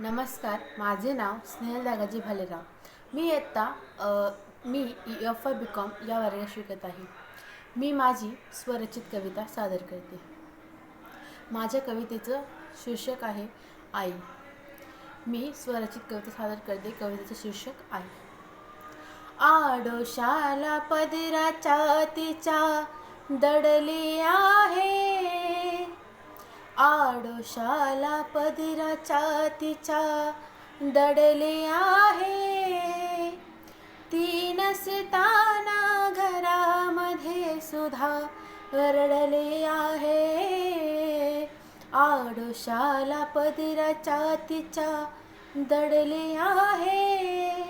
नमस्कार माझे नाव स्नेहल दागाजी भालेराव. मी इयत्ता मी एफ आय बी कॉम या वर्गात शिकत आहे. मी माझी स्वरचित कविता सादर करते. माझ्या कवितेचं शीर्षक आहे आई. मी स्वरचित कविता सादर करते कवितेचं शीर्षक आई. आडोशाला पदराच्या तिच्या दडली आडोशाला पदराच्या तिच्या दडले आहे. ती नसताना घरामध्ये सुद्धा रडले आहे. आडोशाला पदराच्या तिच्या दडले आहे.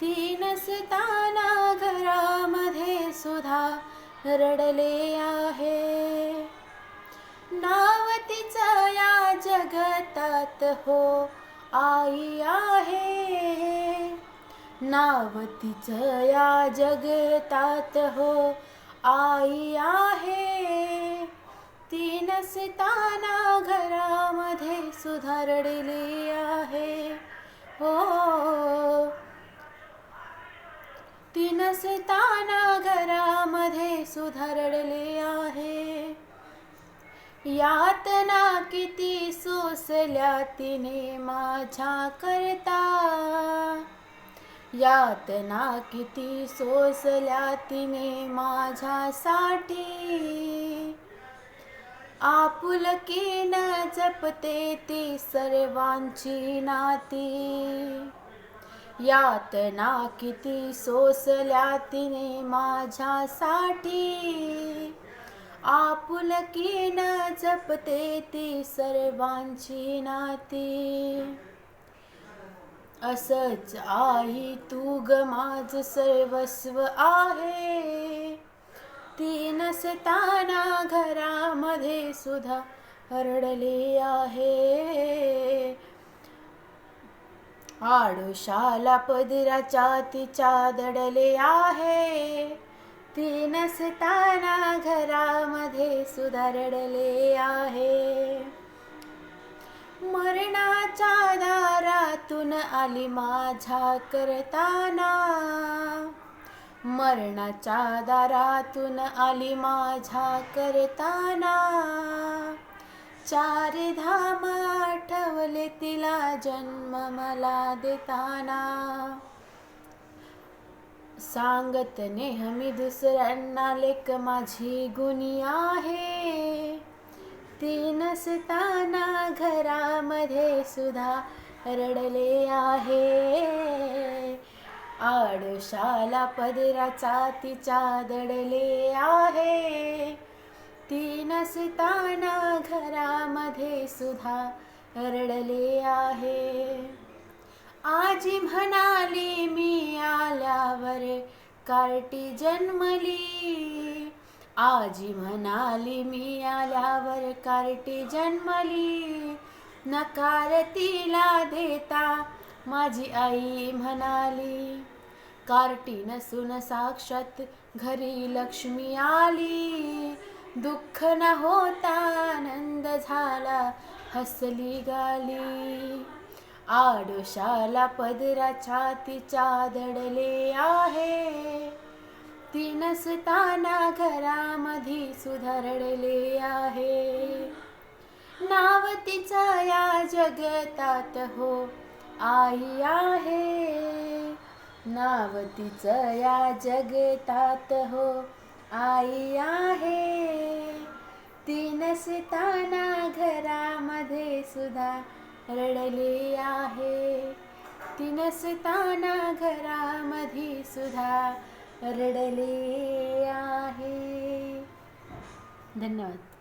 ती नसताना घरामध्ये सुद्धा रडले आहे. जगतात हो आई आहे. नाव तिचं या जगतात हो आई आहे. ती नसताना घरामध्ये सुधारलेली आहे. हो. ती नसताना घरामध्ये सुधार यातना किती सोसल्या तिने माझ्या करता. यातना किती सोसल्या तिने माझ्यासाठी. आपुलकीन जपते ती सर्वांची नाती. यातना किती सोसल्या तिने माझ्यासाठी. आपुलकीनं जपते ती सर्वांची नाती. असच आई तू ग माझ सर्वस्व आहे. ती नसताना घरामध्ये सुद्धा हरडली आहे. आडोशाला पदराच्या तिच्या दडले आहे. ती नसताना घरामध्ये सुधारडले आहे. मरणाच्या दारातून आली माझ्या करताना. मरणाच्या दारातून आली माझ्या करताना. चार धाम आठवले तिला जन्म मला देताना. सांगत नेहमी दुसऱ्यांना लेक माझी गुणी आहे. ती नसताना घरामध्ये सुद्धा रडले आहे. आडशाला पदराचा तिच्या दडले आहे. ती नसताना घरामध्ये सुद्धा रडले आहे. आजी म्हणाली मी आल्या आल्यावर कार्टी जन्मली. आजी म्हणाली मी आल्यावर कार्टी जन्मली. नकार तिला देता. माझी आई म्हणाली कार्टी नसून साक्षात घरी लक्ष्मी आली. दुःख न होता आनंद झाला हसली गाली. आडोशाला पदरा छाती दडले आहे. ती नसताना घरामध्ये सुधारडले आहे. नाव तिचा या जगतात हो आई आहे. नाव तिचं या जगतात हो आई आहे. ती नसताना घरामध्ये सुद्धा रडली आहे. ती नसताना घरामध्ये सुद्धा रडली आहे. धन्यवाद.